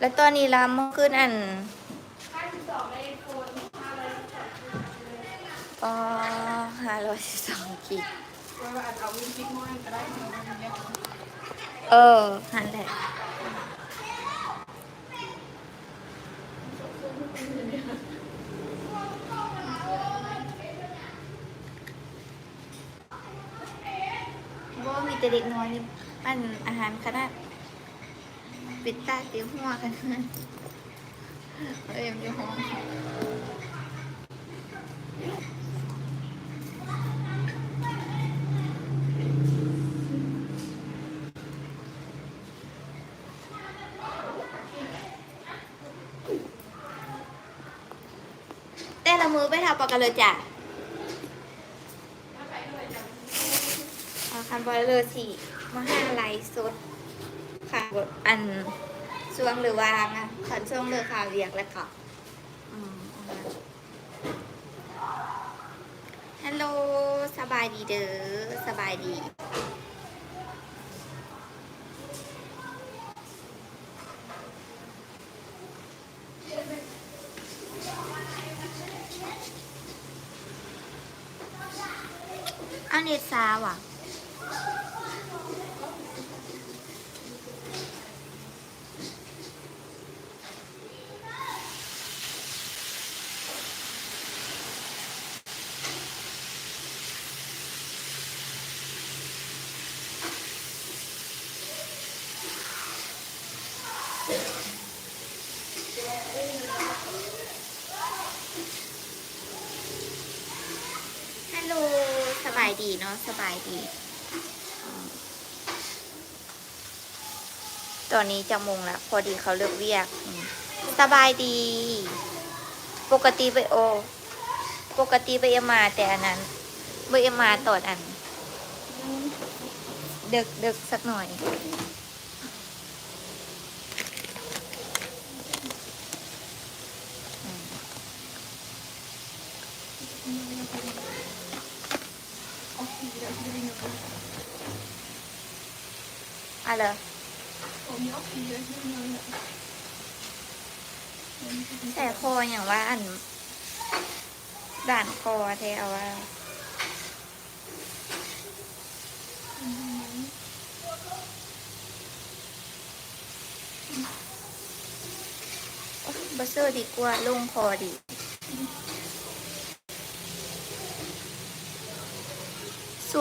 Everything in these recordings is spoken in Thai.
แล้วตอนนี้ลามเมื่อคืนอันอ๋อห้าร้อยสิบสองกิกว่าอาจเอออะมันเนี่ยเออหันแหละบ่ามีแต่เด็กน้อยนี่ปั้นอาหารขนาด ปิดตาตีหัวกันนะเอ้ยมันจะห้องแต่ละมือไปทำปากกันเลยจ้ะเอาคันบอยเลยสิมาห้าไลฟ์สด ค่ะอันช่วงหรือว่างอะขันช่วงเลือข่าวเรียกแล้วก็ฮัลโหลสบายดีเด้อสบายดีอาเน็ตซาว่ะ ฮัลโหลสบายดี เนาะสบายดี ตอนนี้จะมงแล้วพอดีเขาเลิกเวียก สบายดี ปกติไปโอ ปกติไปเอมาแต่อันนั้นไปเอมาตอดอัน เดึกเดึกสักหน่อย อืม ออกทีแล้วจะได้เงิน อะไรผล้วจะได้เงินแต่คออย่างว่าอัน ด่านคอเทเอาว่าบัสเซอร์ดีกว่าลงคอดี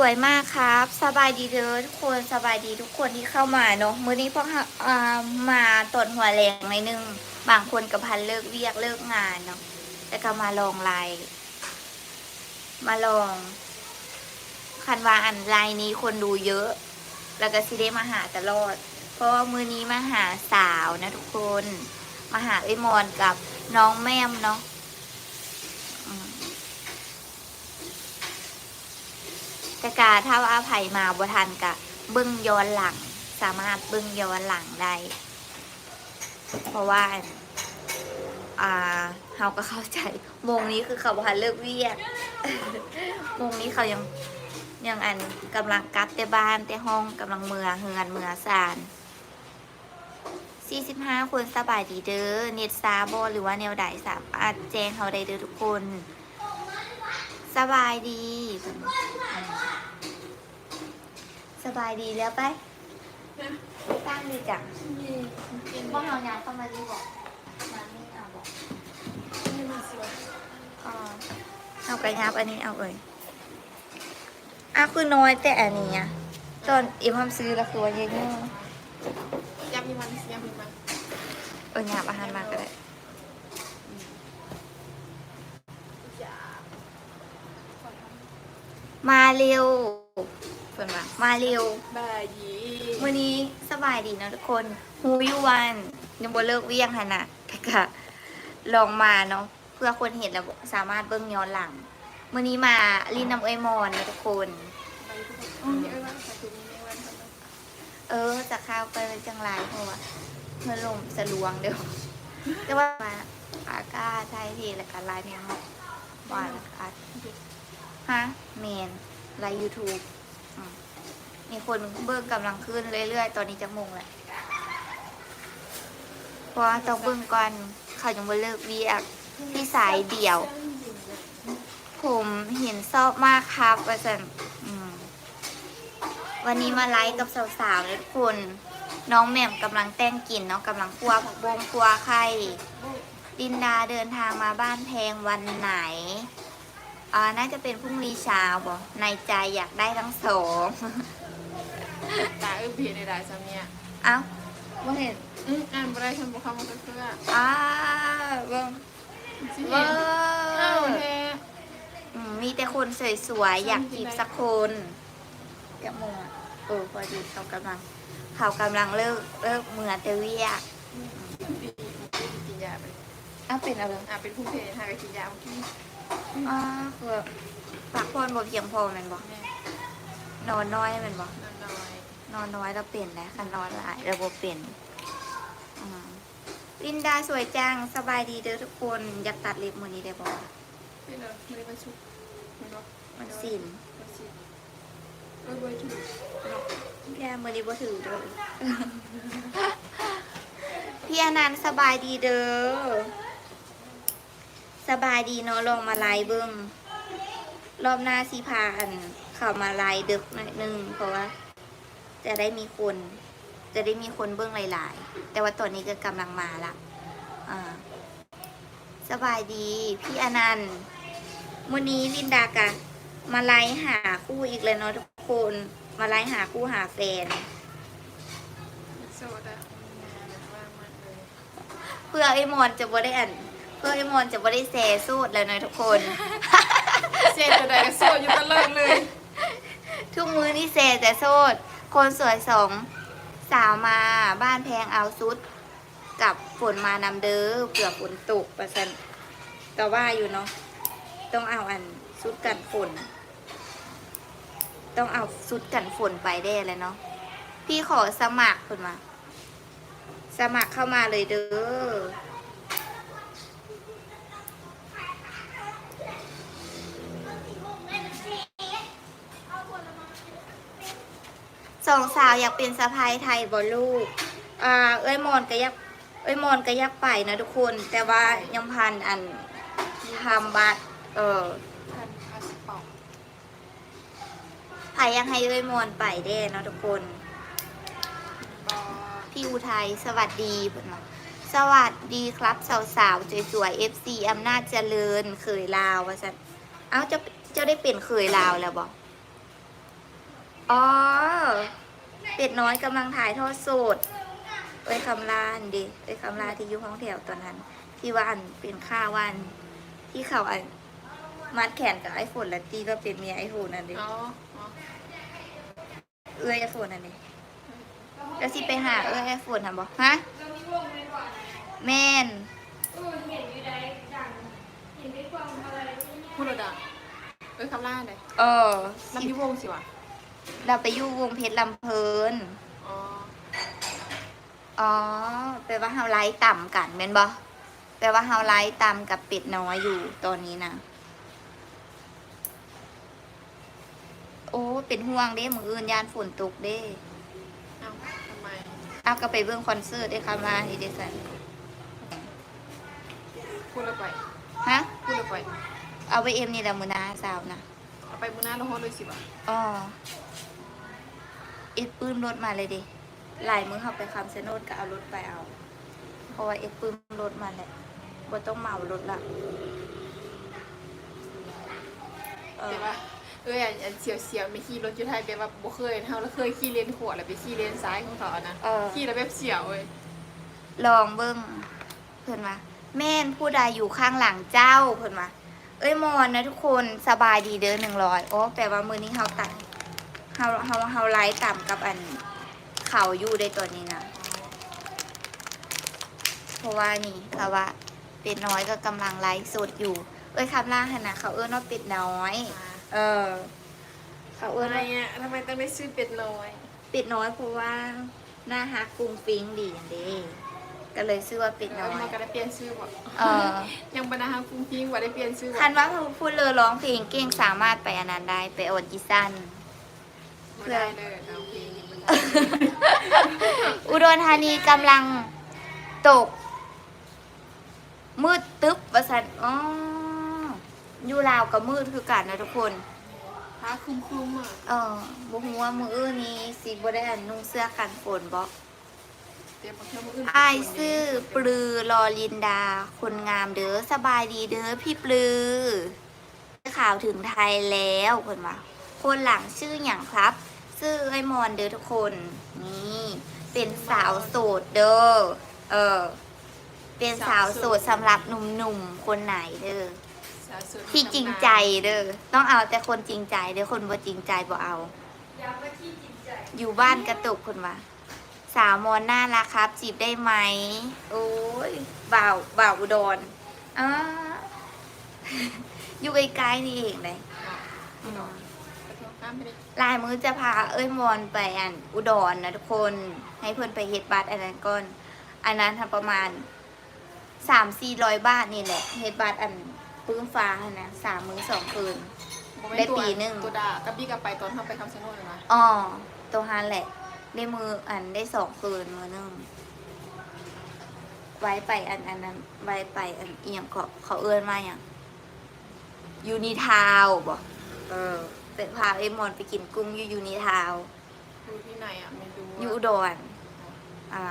วยมากครับ สบายดีเด้อทุกคนสบายดีทุกคนที่เข้ามาเนาะมื้อนี้พวกเราอ่ามาตดหัวแรงในนึง บางคนกับพันเลิกเวียกเลิกงานเนาะแต่ก็มาลองไลน์มาลอง คันว่าอันไลน์นี้คนดูเยอะ แล้วก็สิได้มาหาตลอด เพราะว่ามือนี้มาหาสาวนะทุกคน มาหาไอ้มอนกับน้องแม่มเนาะอืม แต่กาถ้าว่าไผ่มาบ่ทันกะเบิ้งย้อนหลัง สามารถเบิ้งย้อนหลังได้ เพราะว่า อ่าเฮาก็เข้าใจโมงนี้คือเขาบ่ทันเลิกเวียกโมงนี้เขายังยังอันกำลังกลับแต่บ้านแต่ห้องกำลังเมือเฮือนเมือสาน45 คนสบายดีเด้อเน็ตซาโบหรือว่าแนวใดสามารถแจ้งเขาได้เด้อทุกคน สบายดี สบายดีแล้วไปตั้งดีจังว่าเอายาเข้ามาดีบอกมาไม่เอาบอกนี่มันสวยอ๋อเอากระยับอันนี้เอาเอ่ยอะคือน้อยแต่อันนี้อะตอนเอ็มทำซื้อแล้วคือว่าเยอะเงี้ยยำมีมันยำมีมันเออหยาบอาหารมาก็ได้มาเร็ว เพื่อนว่ามาเร็วบายดีวันนี้สบายดีนะทุกคนฮูยูวันยังบ่เลิกเวียงหันนะแต่ก็ลองมาเนาะเพื่อคนเห็นแล้วสามารถเบิ่งย้อนหลังวันนี้มาลีนน้ำเอยมอนนะทุกคนไปทุกคนนี่เอ้ยว่าใส่ถุงนี้ไม่วันทำไมเออจะข้าวไปเลยจังไรเพราะว่าเมื่อลมสะลวงเดียวแต่ว่ามาอากาศไทยทีและกันไลน์เนี่ยเนาะว่าและกันฮะเมนไลน์ยูทูบ มีคนเบิ่งกำลังขึ้นเรื่อยๆ ตอนนี้จะมงแหละเพราะว่าต้องเบิ่งก่อนเขายังบ่เลิกเวียกพี่สายเดี่ยว ผมเห็นชอบมากครับว่าสันอืมวันนี้มาไลฟ์กับสาวๆทุกคน น้องแหม่มกำลังแต่งกลิ่นเนาะกำลังคั่วผักบงคั่วไข่ดินดาเดินทางมาบ้านแพงวันไหน อ่าน่าจะเป็นพรุ่งนี้เช้าบอกในใจอยากได้ทั้งสองตาเอื้อเพียในได้ซ้ำเนี่ยเอ้าว่าเห็นอืมอ่านบ่ได้ฉันบ่เข้ามาเพื่ออ้าเบิ่งสิเบิ่เห็นอ้าวงแท้อืมมีแต่คนสวยๆอยากจีบสักคนแกะโมงอะเออพอดีเขากำลัง เขากำลังเลิกเลิกเหมือนเตเวียกดีกินยาไปอ้าวเป็นอะไร อ่าเป็นผู้เพลทางกินยาเมื่อกี้ อ้าคือพักผ่อนบ่เพียงพอแมันบอกแม่นอนน้อยแมันบอกนอนน้อยนอนน้อยเราเปลี่ยนนะคันนอนหลายเราบ่เปลี่ยนอืมลินดาสวยจังสบายดีเด้อทุกคนอยากตัดเล็บมือนี้ได้บอกไม่เลยไม่ได้มาชุบไม่รู้มันสินมันสิเออบ่ชุบเนาะแย่มือนี้บ่ถือเด้อพี่อนันต์สบายดีเด้อ สบายดีเนาะลองมาไลฟ์เบิ้งรอบหน้าสิพาอันเข้ามาไลฟ์ดึกหน่อยนึงเพราะว่า จะได้มีคน จะได้มีคนเบิ้งหลาย ๆ แต่ว่าตอนนี้ก็กำลังมาละอ่าสบายดี พี่อนันต์วันนี้ลินดากะมาไลฟ์หาคู่อีกเลยเนาะทุกคน มาไลฟ์หาคู่หาแฟนโซดาว่างมากเลยเพื่อไอ้มอนจะบ่ได้อันเพื่อไอ้มอนจะบ่ได้แซ่สูดแล้วเนาะทุกคนเจ็ดจะได้ก็โซอยู่ตลอดเลย ทุกมือนี่แซ่แต่โซดคนสวยสองสาวมาบ้านแพงเอาซุด กับฝนมานำเด้อเผื่อฝนตกประสันก็ว่าอยู่เนาะต้องเอาอันซุดกันฝน ต้องเอาซุดกันฝนไปได้เลยเนาะพี่ขอสมัครคนมา สมัครเข้ามาเลยเด้อ สองสาวอยากเป็นสะพายไทยบอลูกอ่าเอ้ยมอนก็อยากเอ้ยมอนก็อยากไปนะทุกคน แต่ว่ายังพันอันทำบัตรเออพันพาสปอร์ตไผอยากให้เอ้ยมอนไปได้เนาะทุกคนบอพี่อุทัยสวัสดีเพื่อนมาสวัสดีครับสาวๆสวยๆ FC อำนาจเจริญเคยลาวว่าสันเอ้าเจ้าเจ้าได้เป็นเคยลาวแล้วบอก อ๋อ เป็ดน้อยกำลังถ่ายทอดสดเอ้ยคำลาอันดิเอ้ยคำลาที่อยู่ห้องแถวตอนนั้น ที่ว่าอันเป็นข้าวัน ที่เขาอันมัดแขนกับไอโฟนและตีก็เป็นเมียไอโฟนนั่นดิอ๋ออ๋อเอ้ยไอโฟนนั่นดิแล้วสิไปหาเอ้ยไอโฟนทำบ่ฮะแม่นพูดระดับเออคำล่าเลยเออ ลำยุวงสิวะ เราไปอยู่วงเพชรลำเพลิน อ๋ออ๋อ แปลว่าเฮาไลฟ์ต่ำกันแม่นบ่แปลว่าเฮาไลฟ์ต่ำกับเป็ดน้อยอยู่ตอนนี้นะ โอ้ เป็นห่วงเด้มืออื่นยานฝนตกเด้เอ้าทำไมเอาก็ไปเบิ่งคอนเสิร์ตได้ค่ะมาที่เดซันพูดแล้วไปฮะ พูดแล้วไปเอาไปเอ็มนี่แหละมือหนาสาวนะเอาไปมือหน้าเราโฮดเลยสิวะอ๋อ เอ็ดปื้มรถมาเลยดิหลายมือเขาไปคำชะโนดก็เอารถไปเอา เพราะว่าเอ็ดปื้มรถมาแหละบ่ต้องเหมารถละเออแต่ว่าเอออันเสียวเสียวๆไม่ขี่รถอยู่ไทยแบบว่าบ่เคยเฮาแล้วเคยขี่เลนขวดแล้วไปขี่เลนซ้ายของเขาอะนะเออ ขี่แล้วแบบเสียวเว้ยลองเบิ้งเพื่อนมาแม่นผู้ใดอยู่ข้างหลังเจ้าเพื่อนมาเอ้ยมอนนะทุกคนสบายดีเด้อหนึ่งร้อยโอ้แปลว่ามือนี้เฮาตัด เฮาเฮาเฮาไลฟ์ต่ำกับอันเขาอยู่ได้ตัวนี้นะ เพราะว่านี่ค่ะว่าเป็ดน้อยก็กำลังไลฟ์สดอยู่ เอ้ยคำล่าขนาดเขาเอ้ยว่าเป็ดน้อย เออ เขาเอเอ้อยอะไรว่าเงี้ยทำไมต้องได้ชื่อเป็ดน้อย เป็ดน้อยเพราะว่าหน้าฮักกรุงฟิงดีอย่างเด้ก็เลยชื่อว่าเป็ดเอน้ออยมันก็ได้เปลี่ยนชื่อบ่เออ ยังบรรดาฮังคุ้งพิงว่าได้เปลี่ยนชื่อบ่คันว่าพูดเลอร้องเพลงเก่งสามารถไปอันนั้นได้ไปออดิชั่นบ่ได้ เลยเอาเพลงยังบ่ได้อุดรธานีกำลังตก มืดตึ๊บว่าซั่นอ๋ออยู่ลาวก็มืดคือกันนะทุกคน ฟ้าครึมๆอะเออบ่ฮู้ว่ามื้ออื่นนี้สิบ่ได้อันนุ่งเสื้อกันฝนบ่เตรียมมาเที่ยวมื้ออื่นอายซื่อปลือลอลินดา คนงามเด้อสบายดีเด้อพี่ปลือข่าวถึงไทยแล้วเพิ่นว่า คนหลังชื่อหยังครับ ชื่อไอ้มอนเด้อทุกคน นี่เป็นสาวโสดเด้อ เออ เป็นสาวโสดสำหรับหนุ่มๆคนไหนเด้อสาวสวยที่จริงใจเด้อ ต้องเอาแต่คนจริงใจเด้อคนบ่จริงใจบ่เอา อยู่บ้านกระตุกคนว่าสาวมอนน่ารักครับ จีบได้ไหม โอ้ยบ่าวบ่าวอุดรอ่าอยู่ใกล้ๆนี่เองเลย ลายมือจะพาเอ้ยมอนไปอันอุดรนะทุกคนให้เพื่อนไปเฮ็ดบัตรอันนั้นก่อน อันนั้นทำประมาณสามสี่ร้อยบาทนี่แหละเฮ็ดบัตรอันปื้มฟ้าหั้นนะสามมื้อสองคืนบ่แม่ได้ตัวปีหนึ่ง ตัวดากับบี้กับไปตอนทำไปคำชะโนดเลยนะอ๋อตัวฮันแหละ ได้มืออันได้สองคืนมือหนึงไว้ไปอันอันนั้นไว้ไปอันเอียงเขาเขาเอื้อนมาอย่างยูนิทาวบอกเออ ไปพาไอ้มอนไปกินกุ้งอยู่ยูนิทาวอยู่ที่ไหนอะไม่รู้อยู่อุดรอ่า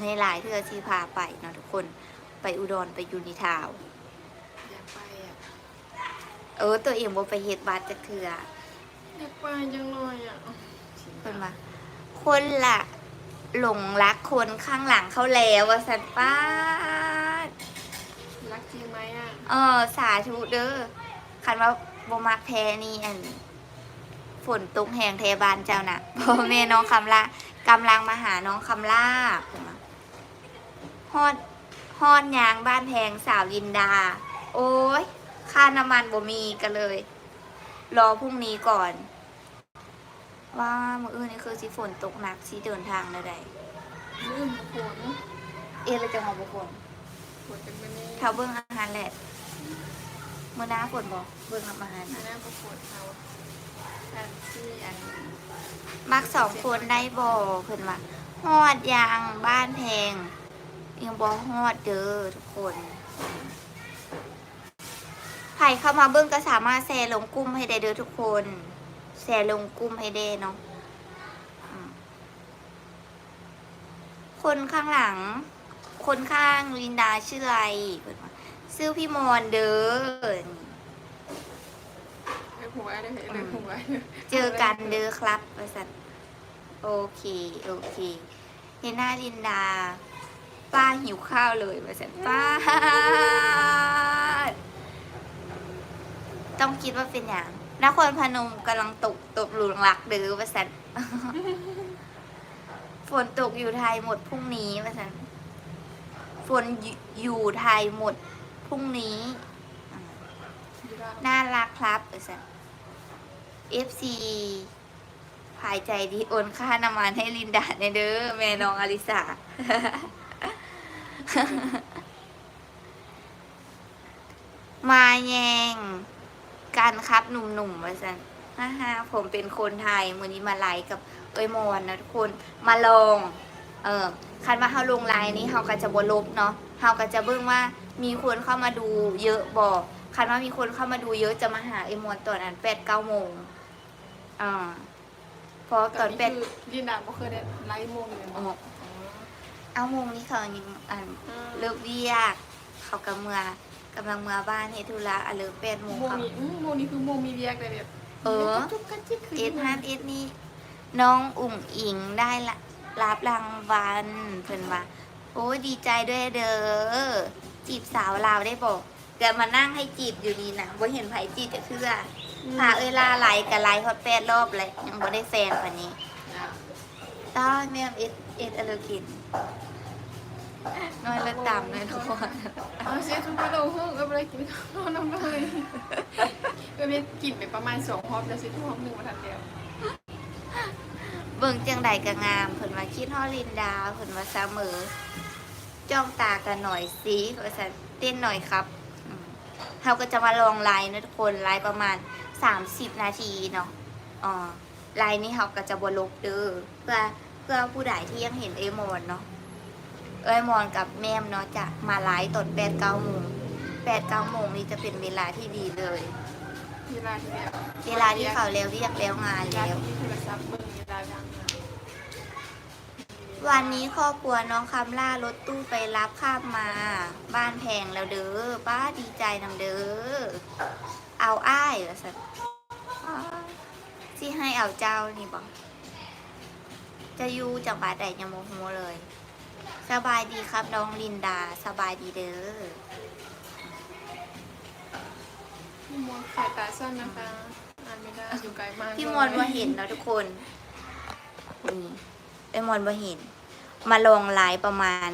ในหลายเทือที่พาไปเนาะทุกคนไปอุดรไปยูนิทาวอยากไปอะเออ ตัวเองบ่ไปเฮ็ดบัตรจักเทือ อยากไปจังเลยอะเพิ่นว่าคนละหลงรักคนข้างหลังเขาแล้วว่าสันป้าด รักจริงไหมอะเออสาธุเด้อคันว่าบ่มักแท้นี่อันฝนตกแหงเทบานเจ้าน่ะพ่อแม่น้องคำล่ากำลังมาหาน้องคำล่าเพิ่นว่าฮอดฮอดยางบ้านแพงสาวลินดา โอ้ยค่าน้ำมันบ่มีกันเลย รอพรุ่งนี้ก่อน ว่ามื้ออื่นนี่คือสิฝนตกหนักสิเดินทางได้ใดลื่นฝนเอะเราจะมาบุฝน ฝนเป็นแบบนี้เท่าเบิ้งอาหารแหละมื้อหน้าฝนบ่เบิ้งอาหารหนะน้าประกวดเขาอันที่อันมักสองคนได้บ่เพิ่นว่าฮอดยางบ้านแพงยังบ่ฮอดเด้อทุกคนใครเข้ามาเบิ้งก็สามารถแชร์ลงกลุ่มให้ได้เด้อทุกคนแชร์ลงกลุ่มให้ได้เนาะอืมคนข้างหลัง คนข้างลินดาชื่ออะไรเพิ่นว่าชื่อพี่มอนเด้อเรื่องหัวเลยเรื่องหัวเจอกันเด้อครับบริษัทโอเค โอเคเฮน่าลินดา ป้าหิวข้าวเลยบริษัทป้าดต้องคิดว่าเป็นอย่างนครพนมกำลังตกตกหลุมรักเด้อบริษัทฝนตกอยู่ไทยหมดพรุ่งนี้บริษัท ฝนอยู่อยู่ไทยหมดพรุ่งนี้ น่ารักครับบริษัท FC ภายใจดีโอนค่าน้ำมันให้ลินดาในเด้อแม่น้องอลิสามาแยงกันครับหนุ่มๆว่าสันฮ่าฮ่าผมเป็นคนไทยมือนี้มาไลฟ์กับเอ้ยมอนนะทุกคน มาลอง เออคันว่าเฮาลงไลน์นี้เฮาก็จะบ่ลบเนาะเฮาก็จะเบิ่งว่ามีคนเข้ามาดูเยอะบ่คันว่ามีคนเข้ามาดูเยอะจะมาหาเอ้ยมอนตอนนั้นแปดเก้าโมงอ่าเพราะตอนแปดคือลินดาบ่เคยได้ไลฟ์โมงเลยอ๋อมั้งเอาโมงนี้เขายังอันเลิกเวียกเขากำเมือกำลังเมือบ้านเฮดธุระอะเลิกแปดโมงโมงเขานี้อืมโมงนี้คือโมงมีเรียกเลยแบบเออจุ๊บกันจิ๊กคือเอสฮันเอสนี่น้องอุ่งอิงได้ละ รับรางวัลเพิ่นว่าโอ้ดีใจด้วยเด้อจีบสาวลาวได้บอกเกิดมานั่งให้จีบอยู่ดีนะบ่เห็นไผจีบจะเทื่อพาเอยลาไลค์กับไลค์ฮอตแปดรอบเลยยังบ่ได้แฟนกว่านี้ต้อยแม่เอสเอสอเลกินน้อยลิกตามเลยทุกคนเอาเสียทุกคนเราเพิ่งก็ไปกินข้าวน้ำเลยก็ไปกินไปประมาณสองฮอบแล้วสียทุกฮอบหนึ่งมาทันเดียว เบิ่งจังใดก็งามเพิ่นว่าคิดฮอดลินดาเพิ่นว่าเสมอ จ้องตากันหน่อยสิว่าซั่นเต้นหน่อยครับอืมเฮาก็จะมาลองไลน์นะทุกคนไลน์ประมาณ 30 นาทีเนาะอ๋อไลน์นี้เฮาก็จะบ่ลบเด้อเพื่อเพื่อผู้ใดที่ยังเห็นเอโมนเนาะเอ้ยมอนกับแม่มเนาะจะมาไลฟ์ตอนแปดเก้าโมงแปดเก้าโมงนี่จะเป็นเวลาที่ดีเลย เวลาที่แล้วเวลาที่เขาเร็วเรียกแล้วงานเวลาแล้ว ที่โทรศัพท์เบิ่งเวันนี้ครอบครัวน้องคำล่ารถตู้ไปรับข้ามมา บ้านแพงแล้วเด้อป้าดีใจนำเด้อเอาอ้ายเหรอสันที่ให้เอาเจ้านี่บอกจะอยู่จังหวัดใดยังโมโหเลย สบายดีครับน้องลินดาสบายดีเด้อพี่มดสายตาสั้นนะคะอ่านไม่ได้อยู่ไกลมากพี่มอนมาเห็นเนาะทุกคน นี่ไอ้มอนมาเห็น มาลองไลฟ์ประมาณ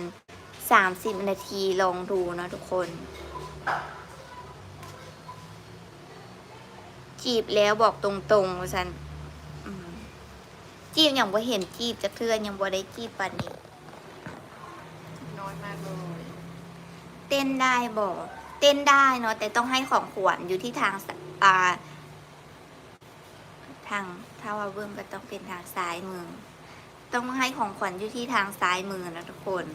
สามสิบนาทีลองดูเนาะทุกคน จีบแล้วบอกตรงๆว่าฉันอืมจีบยังบ่เห็นจีบจะเทื่อนยังบ่ได้จีบปานนี้น้อยมากเลยเต้นได้บอกเต้นได้เนาะแต่ต้องให้ของขวัญอยู่ที่ทางสอ่า ทางถ้าว่าเบิ้งก็ต้องเป็นทางซ้ายมือ ต้องให้ของขวัญอยู่ที่ทางซ้ายมือนะทุกคน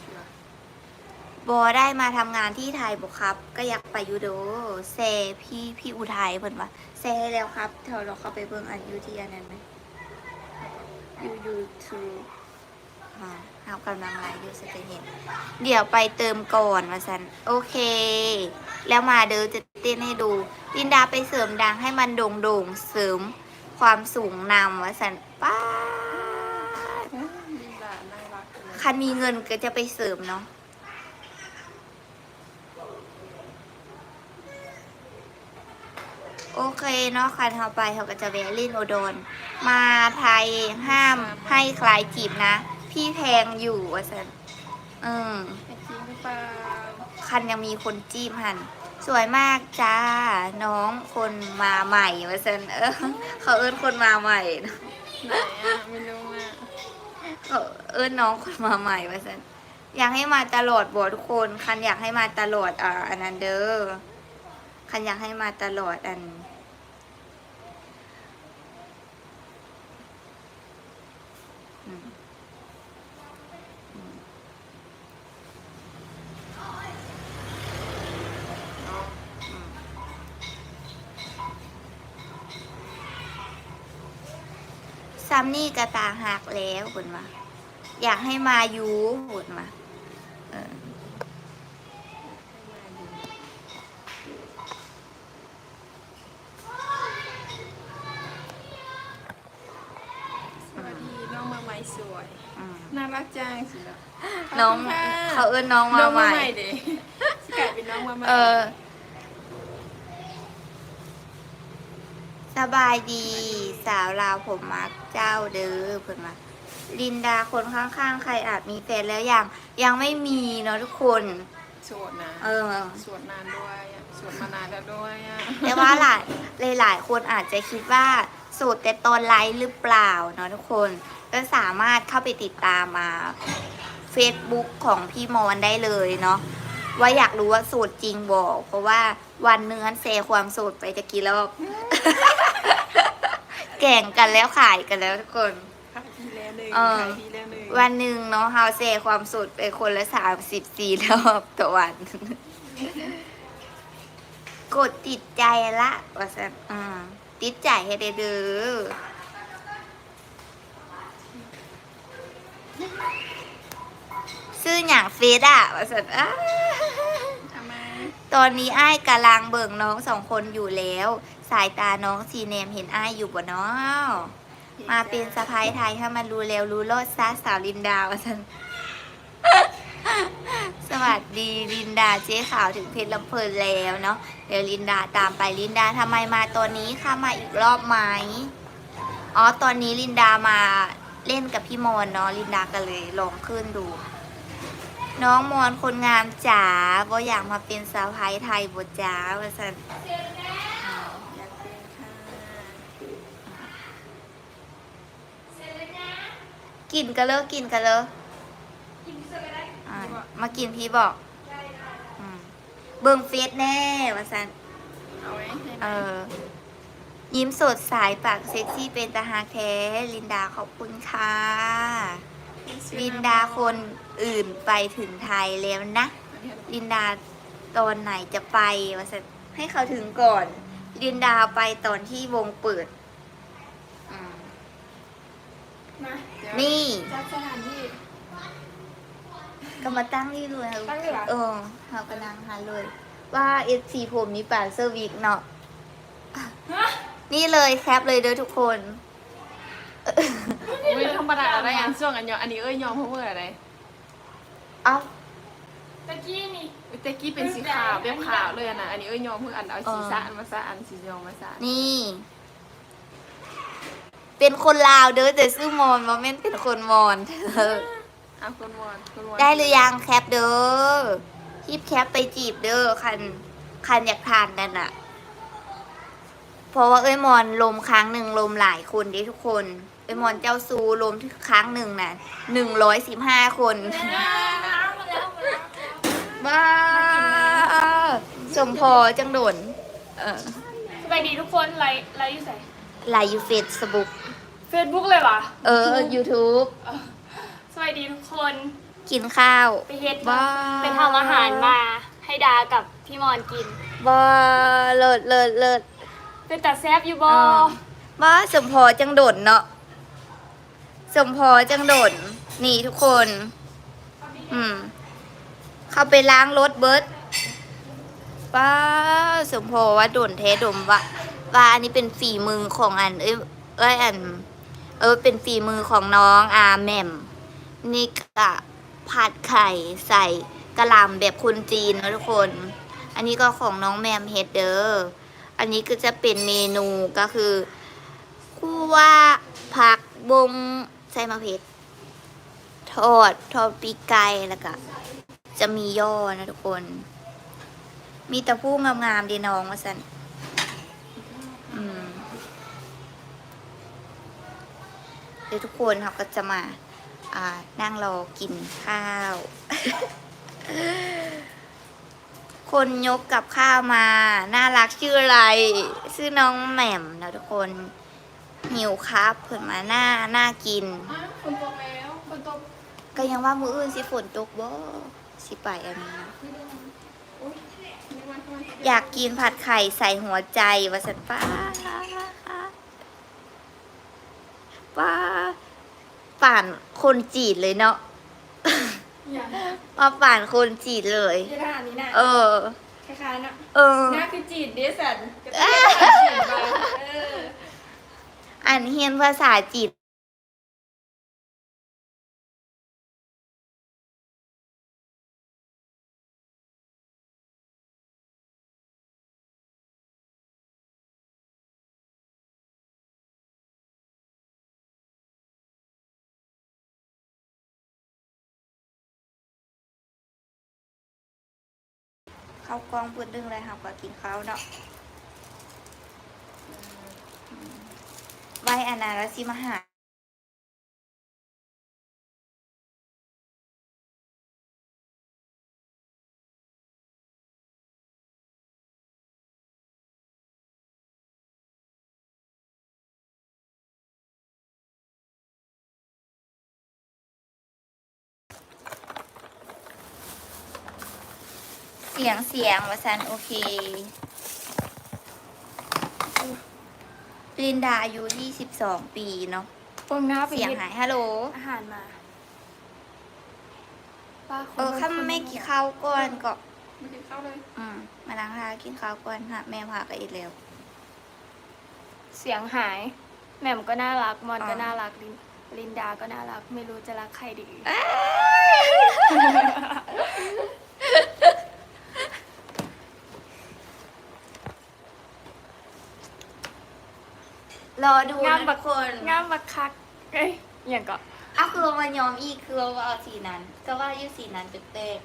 เชื่อโบได้มาทำงานที่ไทยบอกครับ ก็อยากไปอยูโดเซพี่พี่อุทัยเพิ่นว่าเซให้แล้วครับเธอเราเข้าไปเบิ่งอันอยูที่อันนั้นไหมยูยูทูอ่า เอากำลังไลฟ์อยู่สเตเห็นเดี๋ยวไปเติมก่อนมาสันโอเค แล้วมาเด้อจะเต้นให้ดู ลินดาไปเสริมดังให้มันโด่งโด่งเสริมความสูงนำว่าสันป้าคันมีเงินก็จะไปเสริมเนาะโอเคเนาะคันเขาไปเขาก็จะแวะลินโอโดนมาไทยห้ามให้ใครจีบนะ พี่แพงอยู่ว่าสันอืมไอ้จริงหรือเปล่าคันยังมีคนจีบหัน สวยมากจ้า น้องคนมาใหม่ว่าสันเออ เขาเอิ้นคนมาใหม่นะไหนอะไม่รู้อะเขาเอิ้นน้องคนมาใหม่ว่าสันอยากให้มาตลอดบอกทุกคน คันอยากให้มาตลอดอ่าอันนั้นเด้อคันอยากให้มาตลอดอันอืมอืม น้อง อืม ซัมนี่กระตาหักแล้วคุณมาอยากให้มาอยู่คุณมาเออสวัสดีน้องมาใหม่สวยอืมน่ารักจังสิแล้วน้องขบคุณค่ะเขาเอิ้นน้องมาน้องใหมาม่ใหม่เด็กกลายเป็นน้องมาใหม่เออ สบายดี สาวลาวผมมักเจ้าเด้อเพิ่นมาลินดาคนข้างๆ ใครอาจมีแฟนแล้วยังยังไม่มีเนาะทุกคน สวดนะเออ สวดนานด้วยอะสวดมานานแล้วด้วยอะแต่ว่าหลายหลายๆคนอาจจะคิดว่าโสูตรแต่ตอนไลฟ์หรือเปล่าเนาะทุกคน ก็สามารถเข้าไปติดตามมา Facebook ของพี่มอนได้เลยเนาะว่าอยากรู้ว่าสูตรจริงบอกเพราะว่า วันเนื้อนเซความสูตรไปจะกี่รอบ แก่งกันแล้วขายกันแล้วทุกคน ขายดีแล้วหนึ่งเออ ขายดีแล้วหนึ่งวันหนึ่งเนาะเฮาเซความสูตรไปคนละสามสิบสี่รอบต่อวัน กดติดใจละว่าสันอืมติดใจให้ได้เด้อซื้ออย่างเฟซอะว่าสันอ้าทำไม ตอนนี้อ้ายกำลังเบิ่งน้องสองคนอยู่แล้ว สายตาน้องซีเนมเห็นอ้ายอยู่บ่เนาะมาเป็นสะพายไทยให้มันรู้แล้วรู้รอดซาสาวลินดาว่าสันสวัสดีลินดาเจ๊ขาวถึงเพชรลำเพลินแล้วเนาะเดี๋ยวลินดาตามไปลินดาทำไมมาตอนนี้ค่ะมาอีกรอบไหมอ๋อตอนนี้ลินดามาเล่นกับพี่มอนเนาะลินดาก็เลยลองขึ้นดู น้องมอนคนงามจ๋าบ่อยากมาเป็นสาวไทยไทยบ่จ๋าว่าสันอยากเป็นค่ะกินกันเลยกินกันเลยมากินพี่บอกเบิ่งเฟซแน่ว่าสันเออ ยิ้มสดใสปากเซ็กซี่เป็นตาหาแท้ลินดาขอบคุณค่ะ ลินดาคนอื่นไปถึงไทยแล้วนะ ลินดาตอนไหนจะไปวะสันให้เขาถึงก่อน ลินดาไปตอนที่วงเปิดอืมนะนี่ จัดสถานที่ ก็มาตั้งนี่เลยตั้งเลยเหรอ เออเขากำลังหาเลย ว่าเอซีผมนี้ป่านเซอร์วิกเนาะ ฮะนี่เลยแคปเลยเด้อทุกคน ไม่ธรรมดาอะไรอันช่วงอันยองอันนี้เอ้ยยอมเพราะว่าอะไรเอ้าตะกี้นี่เตะกี้เป็นสีขาวเรียบขาวเลยอะนะอันนี้เอ้ยยอมเพื่ออันเอาสีสะอันมาสะอันสียองมาสะนี่ เป็นคนลาวเด้อแต่ซื้อมอนมาเม่นเป็นคนมอนเธอเอาคนวอนคนวอนได้หรือยังแคปเด้อรีบแคปไปจีบเด้อคันคันอยากทานกันอะเพราะว่าเอ้ยมอนลมครั้งหนึ่งลมหลายคนเด้ทุกคน เอ้ยมอนเจ้าซูลมครั้งหนึ่งน่ะหนึ่งร้อยสิบห้าคนบ้าสมพอจังโดนเออสบายดีทุกคนไลฟ์ไลฟ์อยู่ไหนไลน์ยูเฟซบุ๊กเฟซบุ๊กเลยวะเออ YouTube สบายดีทุกคน กินข้าว ไปเฮ็ดบ้าไปทำอาหารมาให้ดากับพี่มอนกินบ้าเลิศเลิศเลิศเป็นตัดแซบอยู่บอบ้าสมพอจังโดนเนาะ สมพอจังโดนนี่ทุกคน อืม เข้าไปล้างรถเบิร์ดป้าสมพอว่าโดนเทดมว่าว่าอันนี้เป็นฝีมือของอัน เอ้ยเอ้ยอัน เออเป็นฝีมือของน้องอาแหม่มนี่กะผัดไข่ใส่กะหล่ำแบบคนจีนนะทุกคน อันนี้ก็ของน้องแมมเฮดเดอร์อันนี้ก็จะเป็นเมนูก็คือคู่วผักบง ใส่มะเพ็ดทอดทอดปีกไก่แล้วก็จะมีย่อนะทุกคน มีแตะพูงามๆดีน้องมาสันอืมเดี๋ยวทุกคนเขาก็จะมา อ่า นั่งรอกินข้าว คนยกกับข้าวมา น่ารักชื่ออะไร ชื่อน้องแหม่มนะทุกคน หิวครับเพิ่นมาหน้าหน้ากิน อ้าวฝนตกแล้วฝนตกก็ยังว่ามืออื่นสิฝนตกบ่สิไปอันนี้นะไม่ได้นะโอ๊ยไม่ว่าไม่ว่าอยากกินผัดไข่ใส่หัวใจวาสันป้าป้าป่านคนจีดเลยเนาะอย่างป้าป่านคนจีดเลย ที่ท่านี้นะเออ คล้ายๆนะเออ หน้าคือจีดเดสันกับจีดไปเออ อันเฮียนภาษาจีดข้าวกล้องพูดดึงเลยค่ะก็กินข้าวเนาะ ไว้อันนั้นแล้วสิมหาเสียงเสียงวาซันโอเค ลินดาอายุ 22 ปีเนาะปงหน้าไปเสียงเฮ็ดหายฮัลโหล อาหารมาป้าขเออข้าไม่กินข้าวก่อนก็ ไม่กินข้าวเลย อืมมาล้างท้ากินข้าวก่อนค่ะ แม่พาไปอีกแล้ว เสียงหายแหม่มก็น่ารัก มอนก็อ๋อน่ารักลินลินดาก็น่ารัก ไม่รู้จะรักใครดี รอดูงานะมบัทุกก คนงามบักคักเอ้ยอย่างก็อ้าวคือว่ามายอมอีกคือว่าเอาสีนั้น ก็ว่าอยู่สีนั้นแปลก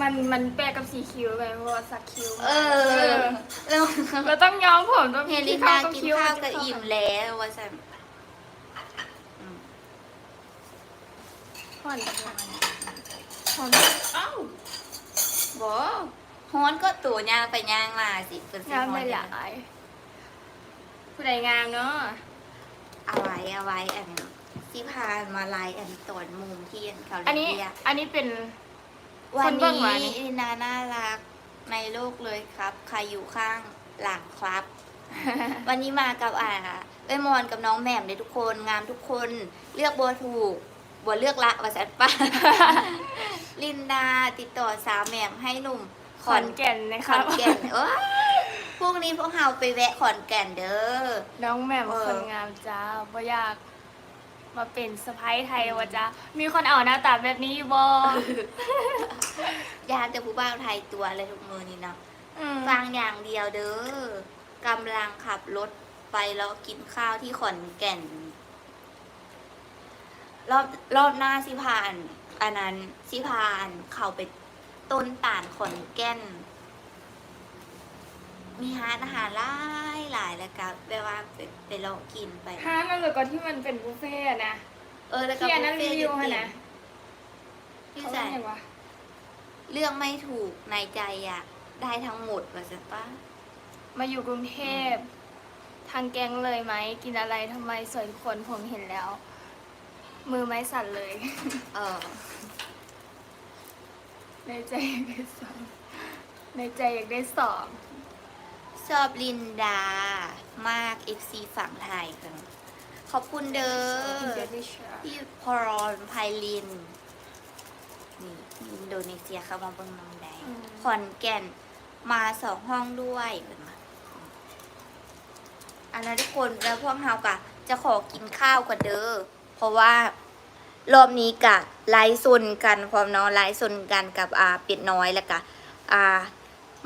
มันมันแปลกกับสีคิ้วไปเพราะว่าสักคิ้วๆเออแล้วเราต้องย้อมผมต้องเฮลินดากินข้าวกับอิ่มแล้วว่าสันอืมห่อนจังเลยห่อนเอ้าบอฮ้อนก็ตัวย่างไปย่างมาสิเป็นสิงามฮ้อได้นหลาย ผู้ใดงามเนาะเอาไว้เอาไว้อันนี้สิพามาไลฟ์อันตอนมุมที่อันเขาอันนี้เรียกอันนี้เป็น วัคนนเบื้องหลัง นี้ลินาน่ารักในโลกเลยครับ ใครอยู่ข้างหลังครับ วันนี้มากับอ่าเอ้ยมอนกับน้องแหม่มเลยทุกคนงามทุกคน เลือกบัวถูกบัวเลือกละวาสันป้า ลินดาติดต่อสาวแหม่มให้หนุ่มขอนแก่นนะขคะอนแก่นเอ้ย พรุ่งนี้พวกเราไปแวะขอนแก่นเด้อ น้องแหม่มเออ คนงามจ้าบ่อยากมาเป็นสะพ้ายไทยวะจ้ามีคนเอาหน้าตาแบบนี้บ่ยากแต่ผู้บ้านไทยตัวเลยทุกมือนี่เนาะ อืมฟังอย่างเดียวเด้อกำลังขับรถไปแล้วกินข้าวที่ขอนแก่น รอบรอบหน้าสิพาน อันนั้นสิพาน เข้าไปต้นตาลขอนแก่น มีร้านอาหารหลายหลายแล้วก็แบบว่าไปไปลองกินไป ห้างนั่นเลยก็ที่มันเป็นบุฟเฟ่ต์อะนะ เออแล้วก็ที่อันนั้นบุฟรีเฟ่ต์วิวให้เด็นะดๆที่เขาใส่ว่าไงวะเรื่องไม่ถูกในใจอยากได้ทั้งหมดว่าจะป้ามาอยู่กรุงเทพ ทางแกงเลยไหม กินอะไรทำไมสวยทุกคนผมเห็นแล้ว มือไม้สั่นเลย เออ ในใจอยากได้สองในใจอยากได้สอง ชอบลินดามาก FC ฝั่งไทยค่ะขอบคุณเด้อพี่พรอนไพลิน นี่อินโดนีเซียเข้ามาเบิ่งน้องแดงอืมขอนแก่นมาสองห้องด้วยเห็นไหมอันนั้นทุกคนแล้วพวกเฮากะ จะขอกินข้าวกันเด้อเพราะว่ารอบนี้กะไลฟ์ซนกันพร้อมเนาะไลฟ์ซนกันกับอาเป็ดน้อยแล้วกะอา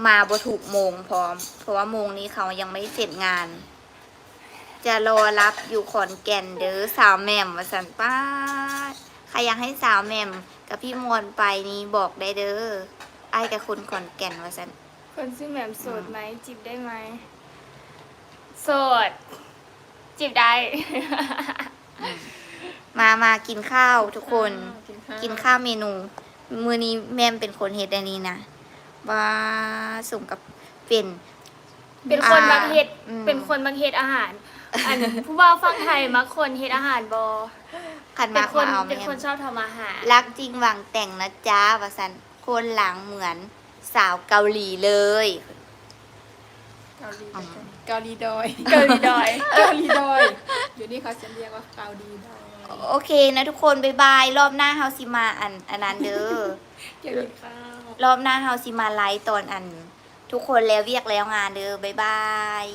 มาบ่ถูกโมงพร้อม เพราะว่าโมงนี้เขายังไม่เสร็จงาน จะรอรับอยู่ขอนแก่นเด้อสาวแหม่มวสันป้าดใครอยากให้สาวแหม่มกับพี่มวลไปนี้บอกได้เด้อไอ้ายกับคุณขอนแก่นวสันคนชื่อแหม่มโสดไหมจีบได้ไหมโสดจีบได้ มามากินข้าวทุกคน กินข้าวกินข้าวเมนู มือนี้แม่มเป็นคนเฮ็ดอันนี้นะ ว่าสมกับเป็นเป็นคนมักเฮ็ดอืม เป็นคนมักเฮ็ดอาหาร อันผู้ว่าฟังไทยมักคนเฮ็ดอาหารบอขันเป็มานกคนมาเอาเป็นแม่คนมชอบทำอาหารรักจริงหวังแต่งนะจ๊ะวสันคนหลังเหมือนสาวเกาหลีเลย เกาหลีอืมเกาหลีดอย เกาหลีดอย เกาหลีดอย อยู่นี่เขาจะเรียกว่าเกาหลีดอยโอเคนะทุกคนบายบาย รอบหน้าเฮาสิมาอันอันนั้นเด้อ เกี่ยวกับข้าว รอบหน้าเฮาสิมาไลฟ์ตอนอัน ทุกคนแล้วเวียกแล้วงานเด้อบายบาย